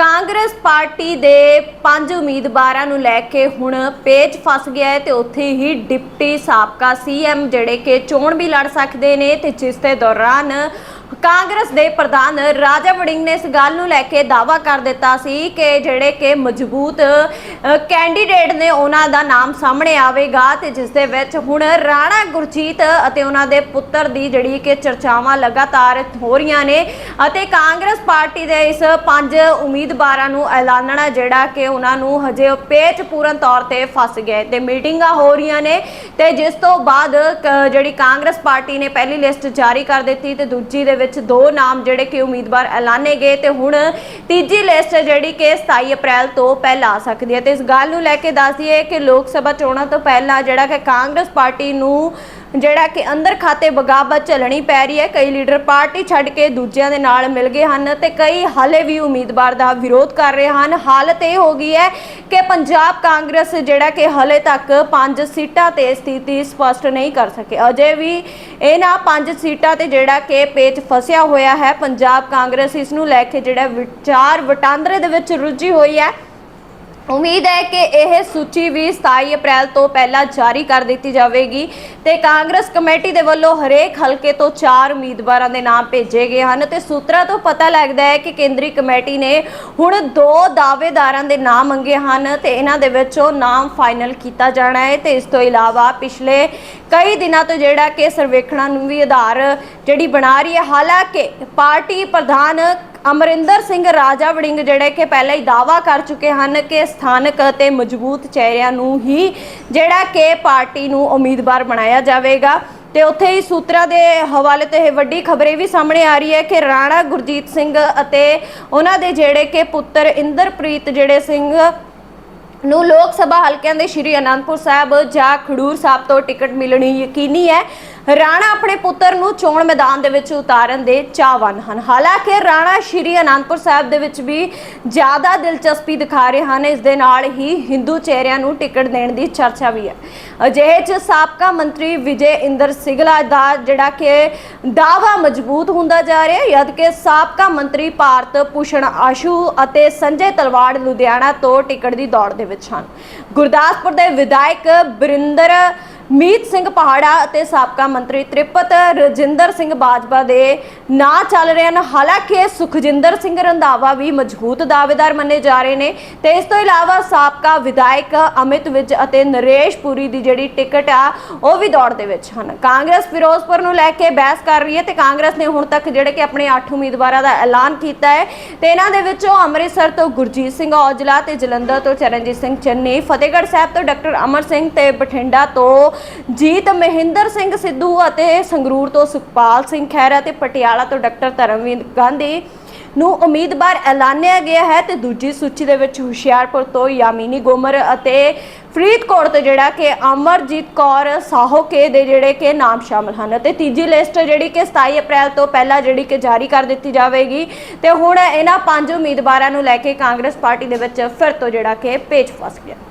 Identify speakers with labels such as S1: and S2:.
S1: Congress party ਦੇ ਪੰਜ ਉਮੀਦਵਾਰਾਂ ਨੂੰ ਲੈ ਕੇ ਹੁਣ ਪੇਚ ਫਸ ਗਿਆ ਹੈ ਤੇ ਉੱਥੇ ਹੀ ਡਿਪਟੀ ਸਾਬਕਾ ਸੀਐਮ ਜਿਹੜੇ ਕਿ ਚੋਣ ਵੀ ਲੜ ਸਕਦੇ ਨੇ ਤੇ ਜਿਸ ਦੇ ਦੌਰਾਨ ਕਾਂਗਰਸ ਦੇ ਪ੍ਰਧਾਨ ਰਾਜਾ ਵੜਿੰਗ ਨੇ ਇਸ ਗੱਲ ਨੂੰ ਲੈ ਕੇ ਦਾਅਵਾ ਕਰ ਦਿੱਤਾ ਸੀ ਕਿ ਜਿਹੜੇ ਕਿ ਮਜ਼ਬੂਤ ਕੈਂਡੀਡੇਟ ਨੇ ਉਹਨਾਂ ਦਾ ਨਾਮ ਸਾਹਮਣੇ ਆਵੇਗਾ ਤੇ ਜਿਸ ਦੇ ਵਿੱਚ ਹੁਣ ਰਾਣਾ ਗੁਰਜੀਤ ਅਤੇ ਉਹਨਾਂ ਦੇ ਪੁੱਤਰ ਦੀ ਜਿਹੜੀ ਕਿ ਚਰਚਾਵਾਂ ਲਗਾਤਾਰ ਹੋ ਰਹੀਆਂ ਨੇ ਅਤੇ ਕਾਂਗਰਸ ਪਾਰਟੀ ਦੇ ਇਸ ਪੰਜ ਉਮੀਦਵਾਰਾਂ ਨੂੰ ਐਲਾਨਣਾ ਜਿਹੜਾ ਕਿ ਉਹਨਾਂ ਨੂੰ ਹਜੇ ਪੇਚ ਪੂਰਨ ਤੌਰ ਤੇ ਫਸ ਗਏ ਤੇ ਮੀਟਿੰਗਾਂ ਹੋ ਰਹੀਆਂ ਨੇ ਤੇ ਜਿਸ ਤੋਂ ਬਾਅਦ, ਕ- ਜਿਹੜੀ ਕਾਂਗਰਸ ਪਾਰਟੀ ਨੇ ਪਹਿਲੀ ਲਿਸਟ ਜਾਰੀ ਕਰ ਦਿੱਤੀ ਤੇ ਦੂਜੀ ਦੇ ਵਿੱਚ ਦੋ ਨਾਮ ਜਿਹੜੇ ਕਿ ਉਮੀਦਵਾਰ ਐਲਾਨੇ ਗਏ ਤੇ ਹੁਣ ਤੀਜੀ ਲਿਸਟ ਜਿਹੜੀ ਕਿ 27 ਅਪ੍ਰੈਲ ਤੋਂ ਪਹਿਲਾਂ ਆ ਸਕਦੀ ਹੈ। ਤੇ ਇਸ ਗੱਲ ਨੂੰ ਲੈ ਕੇ ਦੱਸ ਦਈਏ ਕਿ ਲੋਕ ਸਭਾ ਚੋਣਾਂ ਤੋਂ ਪਹਿਲਾਂ ਜਿਹੜਾ ਕਿ ਕਾਂਗਰਸ ਪਾਰਟੀ ਨੂੰ ਜਿਹੜਾ ਕਿ ਅੰਦਰ ਖਾਤੇ ਬਗਾਵਤ ਚੱਲਣੀ ਪੈ ਰਹੀ ਹੈ। ਕਈ ਲੀਡਰ ਪਾਰਟੀ ਛੱਡ ਕੇ ਦੂਜਿਆਂ ਦੇ ਨਾਲ ਮਿਲ ਗਏ ਹਨ ਤੇ ਕਈ ਹਾਲੇ ਵੀ ਉਮੀਦਵਾਰ ਦਾ ਵਿਰੋਧ ਕਰ ਰਹੇ ਹਨ। ਹਾਲਤ ਇਹ ਹੋ ਗਈ ਹੈ ਕਿ ਪੰਜਾਬ ਕਾਂਗਰਸ ਜਿਹੜਾ ਕਿ ਹਲੇ ਤੱਕ ਪੰਜ ਸੀਟਾਂ ਤੇ ਸਥਿਤੀ ਸਪਸ਼ਟ ਨਹੀਂ ਕਰ ਸਕੇ। ਅਜੇ ਵੀ ਇਹਨਾਂ ਪੰਜ ਸੀਟਾਂ ਤੇ ਜਿਹੜਾ ਕਿ ਪੇਚ ਫਸਿਆ ਹੋਇਆ ਹੈ। ਪੰਜਾਬ ਕਾਂਗਰਸ ਇਸ ਨੂੰ ਲੈ ਕੇ ਜਿਹੜਾ ਵਿਚਾਰ ਵਟਾਂਦਰੇ ਦੇ ਵਿੱਚ ਰੁੱਝੀ ਹੋਈ ਹੈ। ਉਮੀਦ ਹੈ ਕਿ ਇਹ ਸੂਚੀ ਵੀ 27 ਅਪ੍ਰੈਲ ਤੋਂ ਪਹਿਲਾਂ ਜਾਰੀ ਕਰ ਦਿੱਤੀ ਜਾਵੇਗੀ ਤੇ ਕਾਂਗਰਸ ਕਮੇਟੀ ਦੇ ਵੱਲੋਂ ਹਰੇਕ ਹਲਕੇ ਤੋਂ 4 ਉਮੀਦਵਾਰਾਂ ਦੇ ਨਾਮ ਭੇਜੇ ਗਏ ਹਨ ਤੇ ਸੂਤਰਾਂ ਤੋਂ ਪਤਾ ਲੱਗਦਾ ਹੈ ਕਿ ਕੇਂਦਰੀ ਕਮੇਟੀ ਨੇ ਹੁਣ ਦੋ ਦਾਅਵੇਦਾਰਾਂ ਦੇ ਨਾਮ ਮੰਗੇ ਹਨ ਤੇ ਇਹਨਾਂ ਦੇ ਵਿੱਚੋਂ ਨਾਮ ਫਾਈਨਲ ਕੀਤਾ ਜਾਣਾ ਹੈ ਤੇ ਇਸ ਤੋਂ ਇਲਾਵਾ ਪਿਛਲੇ ਕਈ ਦਿਨਾਂ ਤੋਂ ਜਿਹੜਾ ਕਿ ਸਰਵੇਖਣਾਂ ਨੂੰ ਵੀ ਆਧਾਰ ਜਿਹੜੀ ਬਣਾ ਰਹੀ ਹੈ, ਹਾਲਾਂਕਿ ਪਾਰਟੀ ਪ੍ਰਧਾਨ ਅਮਰਿੰਦਰ ਸਿੰਘ ਰਾਜਾ ਵੜਿੰਗ ਜਿਹੜੇ ਕਿ ਪਹਿਲਾਂ ਹੀ ਦਾਵਾ ਕਰ ਚੁੱਕੇ ਹਨ ਕਿ ਸਥਾਨਕ ਅਤੇ ਮਜ਼ਬੂਤ ਚਿਹਰਿਆਂ ਨੂੰ ਹੀ ਜਿਹੜਾ ਕਿ ਪਾਰਟੀ ਨੂੰ ਉਮੀਦਵਾਰ ਬਣਾਇਆ ਜਾਵੇਗਾ। ਤੇ ਉੱਥੇ ਹੀ ਸੂਤਰਾਂ ਦੇ ਹਵਾਲੇ ਤੇ ਇਹ ਵੱਡੀ ਖਬਰ ਇਹ ਵੀ ਸਾਹਮਣੇ ਆ ਰਹੀ ਹੈ ਕਿ ਰਾਣਾ ਗੁਰਜੀਤ ਸਿੰਘ ਅਤੇ ਉਹਨਾਂ ਦੇ ਜਿਹੜੇ ਕਿ ਪੁੱਤਰ ਇੰਦਰਪ੍ਰੀਤ ਜਿਹੜੇ ਸਿੰਘ ਨੂੰ ਲੋਕ ਸਭਾ ਹਲਕਿਆਂ ਦੇ ਸ਼੍ਰੀ ਅਨੰਦਪੁਰ ਸਾਹਿਬ ਜਾਂ ਖਡੂਰ ਸਾਹਿਬ ਤੋਂ ਟਿਕਟ ਮਿਲਣੀ ਯਕੀਨੀ ਹੈ। ਰਾਣਾ ਆਪਣੇ ਪੁੱਤਰ ਨੂੰ ਚੋਣ ਮੈਦਾਨ ਦੇ ਵਿੱਚ ਉਤਾਰਨ ਦੇ ਚਾਹਵਾਨ ਹਨ। ਹਾਲਾਂਕਿ ਰਾਣਾ ਸ਼੍ਰੀ ਅਨੰਦਪੁਰ ਸਾਹਿਬ ਦੇ ਵਿੱਚ ਵੀ ਜ਼ਿਆਦਾ ਦਿਲਚਸਪੀ ਦਿਖਾ ਰਹੇ ਹਨ। ਇਸ ਦੇ ਨਾਲ ਹੀ ਹਿੰਦੂ ਚਿਹਰਿਆਂ ਨੂੰ ਟਿਕਟ ਦੇਣ ਦੀ ਚਰਚਾ ਵੀ ਹੈ। ਅਜਿਹੇ ਚ ਸਾਬਕਾ ਮੰਤਰੀ ਵਿਜੇ ਇੰਦਰ ਸਿੰਗਲਾ ਦਾ ਜਿਹੜਾ ਕਿ ਦਾਵਾ ਮਜ਼ਬੂਤ ਹੁੰਦਾ ਜਾ ਰਿਹਾ ਹੈ ਕਿ ਸਾਬਕਾ ਮੰਤਰੀ ਭਾਰਤ ਭੂਸ਼ਣ ਆਸ਼ੂ ਅਤੇ ਸੰਜੇ ਤਲਵਾੜ ਲੁਧਿਆਣਾ ਤੋਂ ਟਿਕਟ ਦੀ ਦੌੜ ਦੇ ਵਿੱਚ ਹਨ। ਗੁਰਦਾਸਪੁਰ ਦੇ ਵਿਧਾਇਕ ਬਰਿੰਦਰ ਮੀਤ ਸਿੰਘ ਪਹਾੜਾ ਅਤੇ ਸਾਬਕਾ ਮੰਤਰੀ ਤ੍ਰਿਪਤ ਰਜਿੰਦਰ ਸਿੰਘ ਬਾਜਵਾ ਦੇ ਨਾਂ ਚੱਲ ਰਹੇ ਹਨ। ਹਾਲਾਂਕਿ ਸੁਖਜਿੰਦਰ ਸਿੰਘ ਰੰਧਾਵਾ ਵੀ ਮਜ਼ਬੂਤ ਦਾਅਵੇਦਾਰ ਮੰਨੇ ਜਾ ਰਹੇ ਨੇ ਤੇ ਇਸ ਤੋਂ ਇਲਾਵਾ ਸਾਬਕਾ ਵਿਧਾਇਕ ਅਮਿਤ ਵਿਜ ਅਤੇ ਨਰੇਸ਼ ਪੁਰੀ ਦੀ ਜਿਹੜੀ ਟਿਕਟ ਆ, ਉਹ ਵੀ ਦੌੜ ਦੇ ਵਿੱਚ ਹਨ। ਕਾਂਗਰਸ ਫਿਰੋਜ਼ਪੁਰ ਨੂੰ ਲੈ ਕੇ ਬਹਿਸ ਕਰ ਰਹੀ ਹੈ ਤੇ ਕਾਂਗਰਸ ਨੇ ਹੁਣ ਤੱਕ ਜਿਹੜੇ ਕਿ ਆਪਣੇ 8 ਉਮੀਦਵਾਰਾਂ ਦਾ ਐਲਾਨ ਕੀਤਾ ਹੈ ਤੇ ਇਹਨਾਂ ਦੇ ਵਿੱਚੋਂ ਅੰਮ੍ਰਿਤਸਰ ਤੋਂ ਗੁਰਜੀਤ ਸਿੰਘ ਔਜਲਾ ਤੇ ਜਲੰਧਰ ਤੋਂ ਚਰਨਜੀਤ ਸਿੰਘ ਚੰਨੀ, ਫਤਿਹਗੜ੍ਹ ਸਾਹਿਬ ਤੋਂ ਡਾਕਟਰ ਅਮਰ ਸਿੰਘ ਤੇ ਬਠਿੰਡਾ ਤੋਂ ਜੀਤ ਮਹਿੰਦਰ ਸਿੰਘ ਸਿੱਧੂ ਅਤੇ ਸੰਗਰੂਰ ਤੋਂ ਸੁਖਪਾਲ ਸਿੰਘ ਖਹਿਰਾ ਤੇ ਪਟਿਆਲਾ ਤੋਂ ਡਾਕਟਰ ਧਰਮਵੀਰ ਗਾਂਧੀ ਨੂੰ ਉਮੀਦਵਾਰ ਐਲਾਨਿਆ ਗਿਆ ਹੈ ਤੇ ਦੂਜੀ ਸੂਚੀ ਦੇ ਵਿੱਚ ਹੁਸ਼ਿਆਰਪੁਰ ਤੋਂ ਯਾਮਿਨੀ ਗੋਮਰ ਅਤੇ ਫਰੀਦਕੋਟ ਤੋਂ ਜਿਹੜਾ ਕਿ ਅਮਰਜੀਤ ਕੌਰ ਸਾਹੋਕੇ ਦੇ ਜਿਹੜੇ ਕਿ ਨਾਮ ਸ਼ਾਮਲ ਹਨ ਅਤੇ ਤੀਜੀ ਲਿਸਟ ਜਿਹੜੀ ਕਿ 27 ਅਪ੍ਰੈਲ ਤੋਂ ਪਹਿਲਾਂ ਜਿਹੜੀ ਕਿ ਜਾਰੀ ਕਰ ਦਿੱਤੀ ਜਾਵੇਗੀ ਤੇ ਹੁਣ ਇਹਨਾਂ ਪੰਜ ਉਮੀਦਵਾਰਾਂ ਨੂੰ ਲੈ ਕੇ ਕਾਂਗਰਸ ਪਾਰਟੀ ਦੇ ਵਿੱਚ ਫਿਰ ਤੋਂ ਜਿਹੜਾ ਕਿ ਪੇਚ ਫਸ ਗਿਆ।